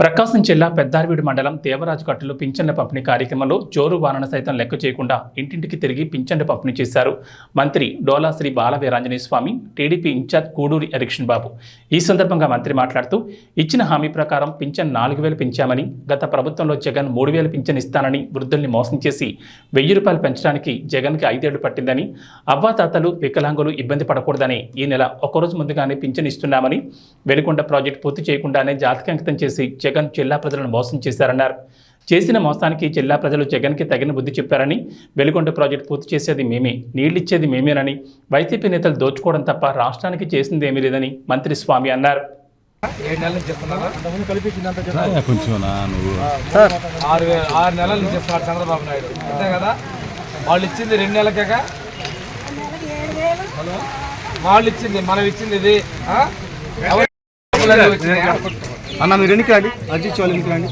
ప్రకాశం జిల్లా పెద్దార్వీడు మండలం దేవరాజుకట్టులో పింఛన్ల పంపిణీ కార్యక్రమంలో జోరు వానను సైతం లెక్క చేయకుండా ఇంటింటికి తిరిగి పింఛన్లు పంపిణీ చేశారు మంత్రి డోలా శ్రీ బాలవీరాంజనేయ స్వామి టీడీపీ ఇన్ఛార్జ్ కూడూరి హరికృష్ణ బాబు. ఈ సందర్భంగా మంత్రి మాట్లాడుతూ ఇచ్చిన హామీ ప్రకారం పింఛన్ నాలుగు వేలు పెంచామని గత ప్రభుత్వంలో జగన్ మూడు వేలు పింఛన్ ఇస్తానని వృద్ధుల్ని మోసం చేసి వెయ్యి రూపాయలు పెంచడానికి జగన్కి ఐదేళ్ళు పట్టిందని అవ్వాతాతలు వికలాంగులు ఇబ్బంది పడకూడదని ఈ నెల ఒకరోజు ముందుగానే పింఛన్ ఇస్తున్నామని వెలికొండ ప్రాజెక్టు పూర్తి చేయకుండానే జాతకంకితం చేసి జగన్ జిల్లా ప్రజలను మోసం చేశారన్నారు. చేసిన మోసానికి జిల్లా ప్రజలు జగన్కి తగిన బుద్ధి చెప్పారని వెలిగొండ ప్రాజెక్టు పూర్తి చేసేది మేమే నీళ్ళిచ్చేది మేమేనని వైసీపీ నేతలు దోచుకోవడం తప్ప రాష్ట్రానికి చేసింది ఏమీ లేదని మంత్రి స్వామి అన్నారు. ఆరు వేల ఆరు నెలల నుంచి చెప్తున్నారు చంద్రబాబు నాయుడు. అంతే కదా? వాళ్ళు ఇచ్చింది రెండు నెలకేగా వాళ్ళు ఇచ్చింది మనం ఇచ్చింది ఇది అన్న మీరు ఎన్నికి రండి. అజిత్ వాళ్ళు ఎన్నికి రండి.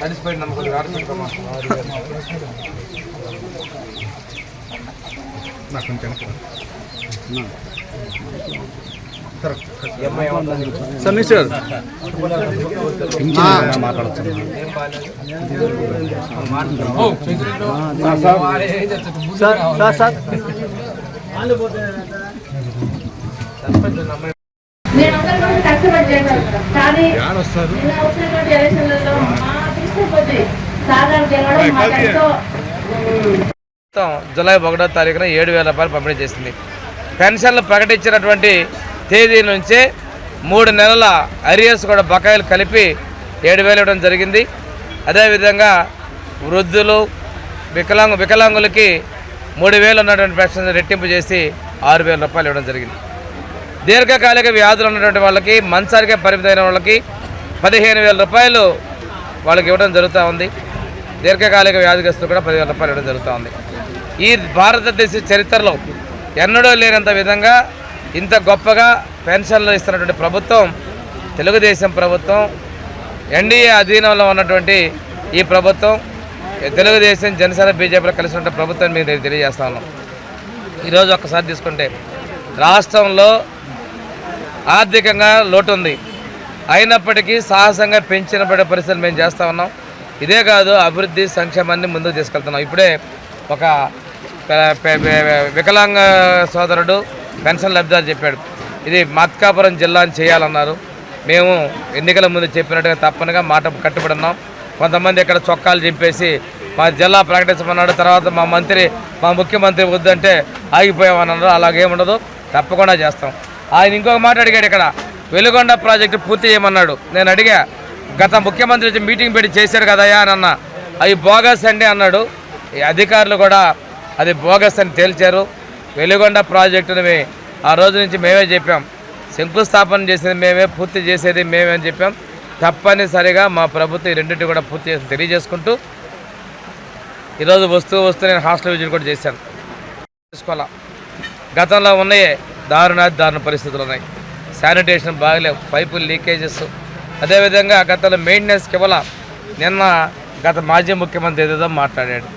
తడిసిపోయిన నమ్మకం. నాకు? సార్ మిస్టర్ మాట్లాడచ్చు ఏం బాలేదు? జులై జూలై ఒకటో తారీఖున ఏడు వేల రూపాయలు పంపిణీ చేసింది. పెన్షన్లు ప్రకటించినటువంటి తేదీ నుంచే మూడు నెలల అరియర్స్ కూడా బకాయిలు కలిపి ఏడు వేలు ఇవ్వడం జరిగింది. అదేవిధంగా వృద్ధులు వికలాంగు వికలాంగులకి మూడు వేలు ఉన్నటువంటి పెన్షన్ రెట్టింపు చేసి ఆరు వేల రూపాయలు ఇవ్వడం జరిగింది. దీర్ఘకాలిక వ్యాధులు ఉన్నటువంటి వాళ్ళకి మంచానికే పరిమితమైన వాళ్ళకి పదిహేను వేల రూపాయలు వాళ్ళకి ఇవ్వడం జరుగుతూ ఉంది. దీర్ఘకాలిక వ్యాధిగ్రస్తులు కూడా పదివేల రూపాయలు ఇవ్వడం జరుగుతూ ఉంది. ఈ భారతదేశ చరిత్రలో ఎన్నడూ లేనంత విధంగా ఇంత గొప్పగా పెన్షన్లు ఇస్తున్నటువంటి ప్రభుత్వం తెలుగుదేశం ప్రభుత్వం ఎన్డీఏ అధీనంలో ఉన్నటువంటి ఈ ప్రభుత్వం తెలుగుదేశం జనసేన బీజేపీలో కలిసి ఉంటే ప్రభుత్వం మీకు నేను తెలియజేస్తా ఉన్నాం. ఈరోజు ఒక్కసారి తీసుకుంటే రాష్ట్రంలో ఆర్థికంగా లోటు ఉంది. అయినప్పటికీ సాహసంగా పెంచినపడే పరిస్థితులు మేము చేస్తూ ఉన్నాం. ఇదే కాదు అభివృద్ధి సంక్షేమాన్ని ముందుకు తీసుకెళ్తున్నాం. ఇప్పుడే ఒక వికలాంగ సోదరుడు పెన్షన్ లబ్ధిదారు చెప్పాడు. ఇది మత్కాపురం జిల్లాని చేయాలన్నారు. మేము ఎన్నికల ముందు చెప్పినట్టుగా తప్పనిగా మాట కట్టుబడి ఉన్నాం. కొంతమంది ఇక్కడ చొక్కాలు చింపేసి మా జిల్లా ప్రకటించమన్నాడు తర్వాత మా మంత్రి మా ముఖ్యమంత్రి వద్దంటే ఆగిపోయామన్నారు అలాగేముండదు తప్పకుండా చేస్తాం. ఆయన ఇంకొక మాట అడిగాడు ఇక్కడ వెలుగొండ ప్రాజెక్టు పూర్తి చేయమన్నాడు. నేను అడిగా గత ముఖ్యమంత్రి వచ్చి మీటింగ్ పెట్టి చేశారు కదయా అని అన్న. అవి బోగస్ అండి అన్నాడు. ఈ అధికారులు కూడా అది బోగస్ అని తేల్చారు. వెలుగొండ ప్రాజెక్టుని ఆ రోజు నుంచి మేమే చెప్పాం. శంకుస్థాపన చేసేది మేమే పూర్తి చేసేది మేమే అని చెప్పాం. తప్పనిసరిగా మా ప్రభుత్వం ఈ రెండింటి కూడా పూర్తి చేసి తెలియజేసుకుంటూ ఈరోజు వస్తూ వస్తూ నేను హాస్టల్ విజిట్ కూడా చేశాను. చూసుకోవాలా? గతంలో ఉన్నాయే దారుణ దారుణ పరిస్థితులు ఉన్నాయి. శానిటేషన్ బాగలేవు పైపులు లీకేజెస్. అదేవిధంగా గతంలో మెయింటెనెన్స్ ఇవ్వాల. నిన్న గత మాజీ ముఖ్యమంత్రి ఏదేదో మాట్లాడాడు.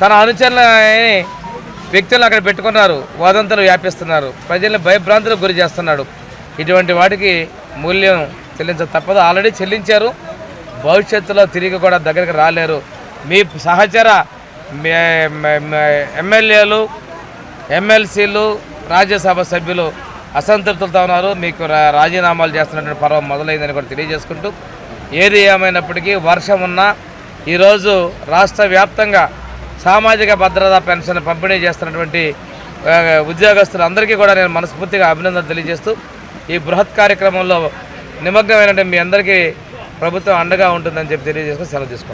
తన అనుచరులని వ్యక్తులు అక్కడ పెట్టుకున్నారు వదంతులు వ్యాపిస్తున్నారు ప్రజల్ని భయభ్రాంతులకు గురి చేస్తున్నాడు. ఇటువంటి వాటికి మూల్యం చెల్లించ తప్పదు. ఆల్రెడీ చెల్లించారు. భవిష్యత్తులో తిరిగి కూడా దగ్గరికి రాలేరు. మీ సహచర మే- ఎమ్మెల్యేలు ఎమ్మెల్సీలు రాజ్యసభ సభ్యులు అసంతృప్తులతో ఉన్నారు. మీకు రా- రాజీనామాలు చేస్తున్నటువంటి పర్వం మొదలైందని కూడా తెలియజేసుకుంటూ ఏది ఏమైనప్పటికీ వర్షం ఉన్నా ఈరోజు రాష్ట్ర వ్యాప్తంగా సామాజిక భద్రతా పెన్షన్ పంపిణీ చేస్తున్నటువంటి ఉద్యోగస్తులందరికీ కూడా నేను మనస్ఫూర్తిగా అభినందనలు తెలియజేస్తూ ఈ బృహత్ కార్యక్రమంలో నిమగ్నమైనటువంటి మీ అందరికీ ప్రభుత్వం అండగా ఉంటుందని చెప్పి తెలియజేసుకుని సెలవు తీసుకుంటాం